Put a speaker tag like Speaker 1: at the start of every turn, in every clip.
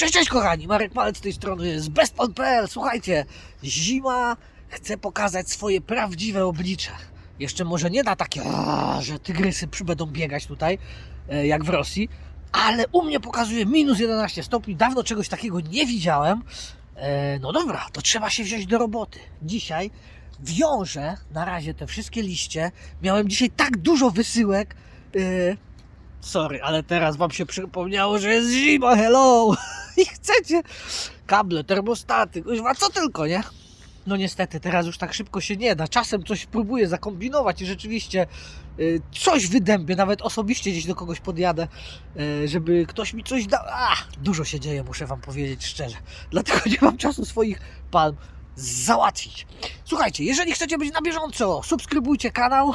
Speaker 1: Cześć, cześć kochani, Marek Malec z tej strony z bestplan.pl. Słuchajcie, zima chce pokazać swoje prawdziwe oblicze. Jeszcze może nie da takie, "A, że tygrysy będą biegać tutaj, e, jak w Rosji, ale u mnie pokazuje minus 11 stopni. Dawno czegoś takiego nie widziałem. E, No dobra, to trzeba się wziąć do roboty. Dzisiaj wiążę na razie te wszystkie liście. Miałem dzisiaj tak dużo wysyłek. e, Sorry, ale teraz wam się przypomniało, że jest zima, hello! I chcecie kable, termostaty, kuźwa, co tylko, nie? No niestety, teraz już tak szybko się nie da. Czasem coś próbuję zakombinować i rzeczywiście y, coś wydębię, nawet osobiście gdzieś do kogoś podjadę, y, żeby ktoś mi coś dał. A, dużo się dzieje, muszę wam powiedzieć szczerze. Dlatego nie mam czasu swoich palm załatwić. Słuchajcie, jeżeli chcecie być na bieżąco, subskrybujcie kanał,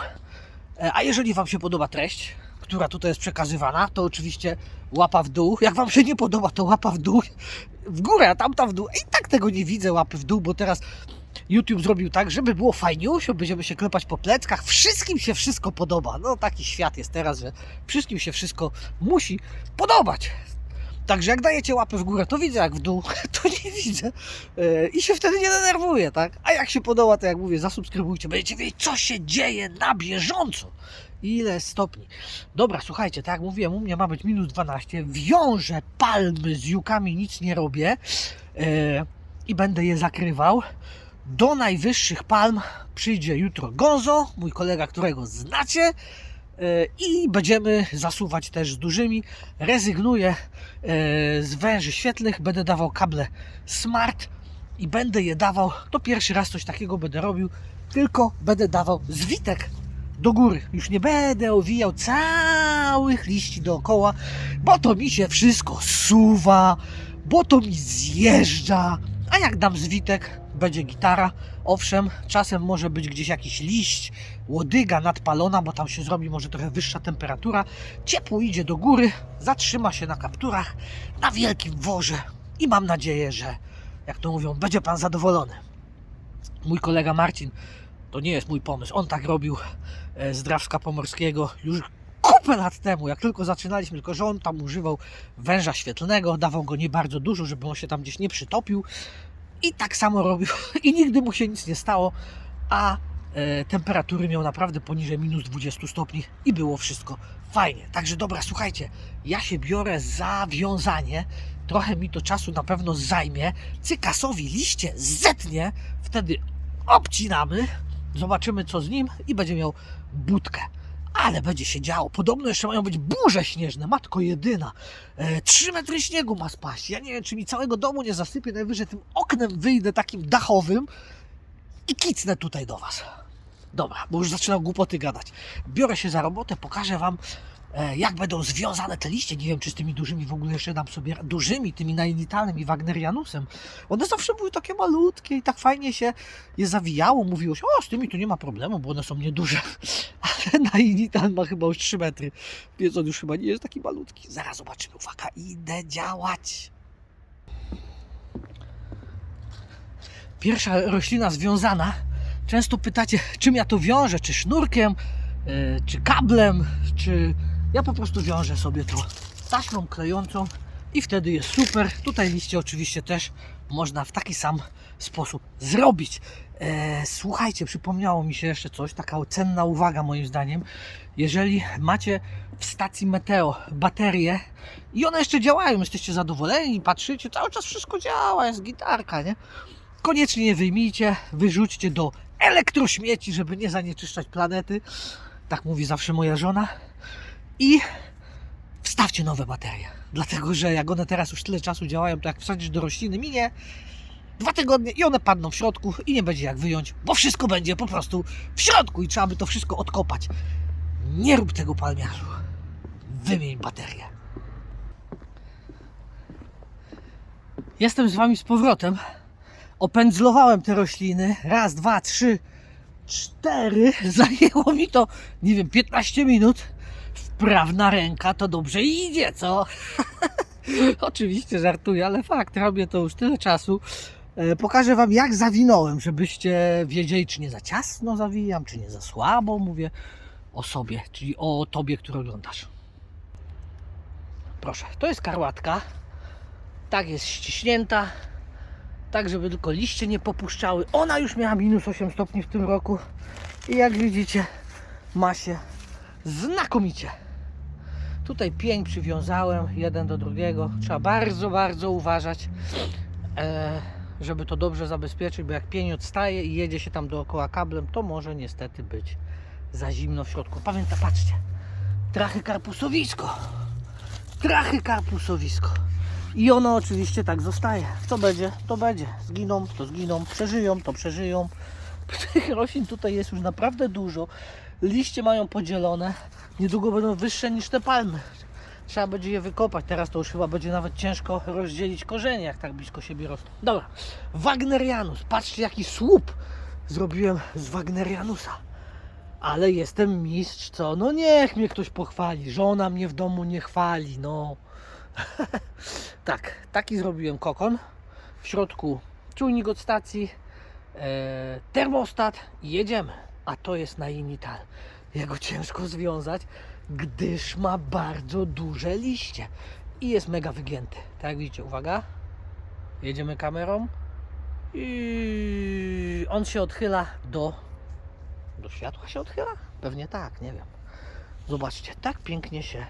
Speaker 1: E, A jeżeli Wam się podoba treść, która tutaj jest przekazywana, to oczywiście łapa w dół. Jak Wam się nie podoba, to łapa w dół. W górę, a tamta w dół. I tak tego nie widzę, łapy w dół, bo teraz YouTube zrobił tak, żeby było fajniusio, będziemy się klepać po pleckach. Wszystkim się wszystko podoba. No taki świat jest teraz, że wszystkim się wszystko musi podobać. Także jak dajecie łapę w górę, to widzę, jak w dół, to nie widzę. E, I się wtedy nie denerwuję, tak? A jak się podoba, to jak mówię, zasubskrybujcie, będziecie wiedzieć, co się dzieje na bieżąco. Ile stopni. Dobra, słuchajcie, tak jak mówiłem, u mnie ma być minus 12. Wiążę palmy z jukami, nic nie robię e, i będę je zakrywał. Do najwyższych palm przyjdzie jutro Gonzo, mój kolega, którego znacie. E, I będziemy zasuwać też z dużymi. Rezygnuję e, z węży świetlnych, będę dawał kable smart i będę je dawał. To pierwszy raz coś takiego będę robił, tylko będę dawał zwitek do góry. Już nie będę owijał całych liści dookoła, bo to mi się wszystko suwa, bo to mi zjeżdża. A jak dam zwitek, będzie gitara. Owszem, czasem może być gdzieś jakiś liść, łodyga nadpalona, bo tam się zrobi może trochę wyższa temperatura. Ciepło idzie do góry, zatrzyma się na kapturach, na wielkim worze i mam nadzieję, że, jak to mówią, będzie Pan zadowolony. Mój kolega Marcin, to nie jest mój pomysł, on tak robił e, z Drawska Pomorskiego już kupę lat temu, jak tylko zaczynaliśmy, tylko że on tam używał węża świetlnego, dawał go nie bardzo dużo, żeby on się tam gdzieś nie przytopił i tak samo robił i nigdy mu się nic nie stało, a e, temperatury miał naprawdę poniżej minus 20 stopni i było wszystko fajnie. Także dobra, słuchajcie, ja się biorę za wiązanie, trochę mi to czasu na pewno zajmie, cykasowi liście zetnie, wtedy obcinamy, zobaczymy co z nim i będzie miał budkę. Ale będzie się działo. Podobno jeszcze mają być burze śnieżne. Matko jedyna. E, Trzy metry śniegu ma spaść. Ja nie wiem, czy mi całego domu nie zasypie. Najwyżej tym oknem wyjdę takim dachowym i kicnę tutaj do Was. Dobra, bo już zaczynam głupoty gadać. Biorę się za robotę, pokażę Wam, e, jak będą związane te liście. Nie wiem, czy z tymi dużymi w ogóle jeszcze dam sobie, dużymi, tymi nainitalem i Wagnerianusem. One zawsze były takie malutkie i tak fajnie się je zawijało. Mówiło się, o, z tymi tu nie ma problemu, bo one są nieduże. Ale nainital ma chyba już 3 metry, więc on już chyba nie jest taki malutki. Zaraz zobaczymy, uwaga, idę działać. Pierwsza roślina związana. Często pytacie, czym ja to wiążę, czy sznurkiem, e, czy kablem, czy ja po prostu wiążę sobie to taśmą klejącą i wtedy jest super. Tutaj liście oczywiście też można w taki sam sposób zrobić. E, słuchajcie, przypomniało mi się jeszcze coś, taka cenna uwaga moim zdaniem. Jeżeli macie w stacji Meteo baterie i one jeszcze działają, jesteście zadowoleni, patrzycie, cały czas wszystko działa, jest gitarka, nie? Koniecznie je wyjmijcie, wyrzućcie do elektrośmieci, żeby nie zanieczyszczać planety. Tak mówi zawsze moja żona. I wstawcie nowe baterie. Dlatego, że jak one teraz już tyle czasu działają, to jak wsadzisz do rośliny, minie dwa tygodnie i one padną w środku i nie będzie jak wyjąć, bo wszystko będzie po prostu w środku i trzeba by to wszystko odkopać. Nie rób tego palmiarzu. Wymień baterię. Jestem z Wami z powrotem. Opędzlowałem te rośliny. Raz, dwa, trzy, cztery. Zajęło mi to, nie wiem, 15 minut. Wprawna ręka to dobrze idzie, co? Oczywiście żartuję, ale fakt, robię to już tyle czasu. E, Pokażę Wam, jak zawinąłem, żebyście wiedzieli, czy nie za ciasno zawijam, czy nie za słabo. Mówię o sobie, czyli o Tobie, który oglądasz. Proszę, to jest karłatka. Tak jest ściśnięta, tak żeby tylko liście nie popuszczały. Ona już miała minus 8 stopni w tym roku i jak widzicie ma się znakomicie. Tutaj pień przywiązałem jeden do drugiego. Trzeba bardzo, bardzo uważać, e, żeby to dobrze zabezpieczyć, bo jak pień odstaje i jedzie się tam dookoła kablem, to może niestety być za zimno w środku. Pamięta, patrzcie, trachy karpusowisko. Trachy karpusowisko. I ono oczywiście tak zostaje. Co będzie, to będzie. Zginą, to zginą. Przeżyją, to przeżyją. Tych roślin tutaj jest już naprawdę dużo. Liście mają podzielone. Niedługo będą wyższe niż te palmy. Trzeba będzie je wykopać. Teraz to już chyba będzie nawet ciężko rozdzielić korzenie, jak tak blisko siebie rosną. Dobra. Wagnerianus. Patrzcie, jaki słup zrobiłem z Wagnerianusa. Ale jestem mistrz, co? No niech mnie ktoś pochwali. Żona mnie w domu nie chwali, no. tak, taki zrobiłem kokon. W środku czujnik od stacji, e, termostat i jedziemy. A to jest na Inital. Jego ciężko związać, gdyż ma bardzo duże liście i jest mega wygięty. Tak jak widzicie, uwaga. Jedziemy kamerą i on się odchyla do do światła się odchyla? Pewnie tak, nie wiem. Zobaczcie, tak pięknie się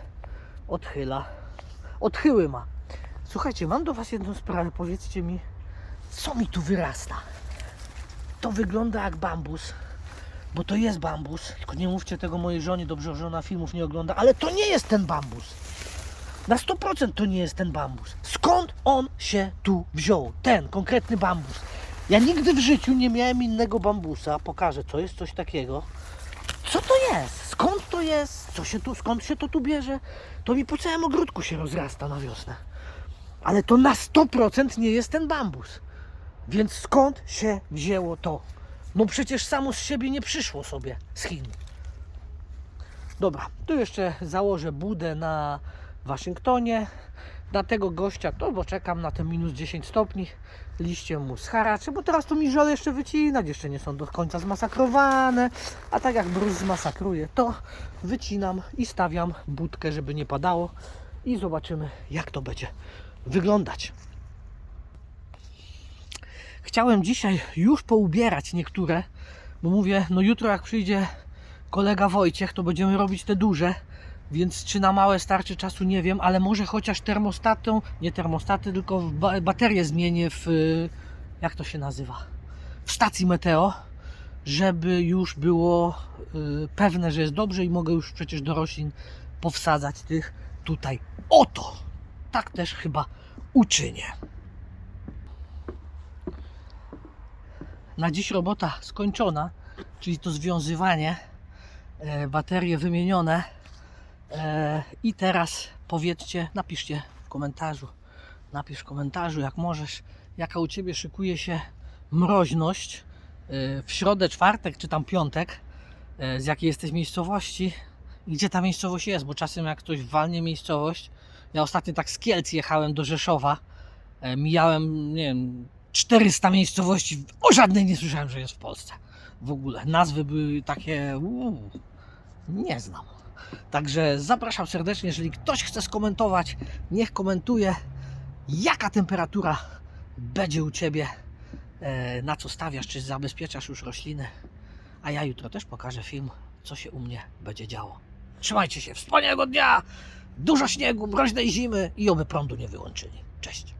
Speaker 1: odchyla. Odchyły ma. Słuchajcie, mam do Was jedną sprawę. Powiedzcie mi, co mi tu wyrasta? To wygląda jak bambus, bo to jest bambus. Tylko nie mówcie tego mojej żonie, dobrze, że ona filmów nie ogląda, ale to nie jest ten bambus. Na 100% to nie jest ten bambus. Skąd on się tu wziął? Ten konkretny bambus. Ja nigdy w życiu nie miałem innego bambusa. Pokażę, co jest coś takiego. Co to jest? Skąd to jest? Co się tu, skąd się to tu bierze? To mi po całym ogródku się rozrasta na wiosnę. Ale to na 100% nie jest ten bambus. Więc skąd się wzięło to? No przecież samo z siebie nie przyszło sobie z Chin. Dobra, tu jeszcze założę budę na Waszyngtonie. Na tego gościa to, bo czekam na te minus 10 stopni. Liście mu scharaczy, bo teraz tu mi żal jeszcze wycinać. Jeszcze nie są do końca zmasakrowane. A tak jak bruz zmasakruje, to wycinam i stawiam budkę, żeby nie padało. I zobaczymy, jak to będzie wyglądać. Chciałem dzisiaj już poubierać niektóre, bo mówię, no jutro jak przyjdzie kolega Wojciech, to będziemy robić te duże, więc czy na małe starczy czasu nie wiem, ale może chociaż termostatą, nie termostaty, tylko baterię zmienię w, jak to się nazywa, w stacji meteo, żeby już było y, pewne, że jest dobrze i mogę już przecież do roślin powsadzać tych tutaj. Oto! Tak też chyba uczynię. Na dziś robota skończona, czyli to związywanie, e, baterie wymienione. E, I teraz powiedzcie, napiszcie w komentarzu, napisz w komentarzu jak możesz, jaka u Ciebie szykuje się mroźność e, w środę, czwartek czy tam piątek, z jakiej jesteś miejscowości i gdzie ta miejscowość jest, bo czasem jak ktoś walnie miejscowość, ja ostatnio tak z Kielc jechałem do Rzeszowa, mijałem, nie wiem, 400 miejscowości, o żadnej nie słyszałem, że jest w Polsce. W ogóle nazwy były takie, uu, nie znam. Także zapraszam serdecznie, jeżeli ktoś chce skomentować, niech komentuje, jaka temperatura będzie u Ciebie, e, na co stawiasz, czy zabezpieczasz już rośliny. A ja jutro też pokażę film, co się u mnie będzie działo. Trzymajcie się, wspaniałego dnia, dużo śniegu, mroźnej zimy i oby prądu nie wyłączyli. Cześć.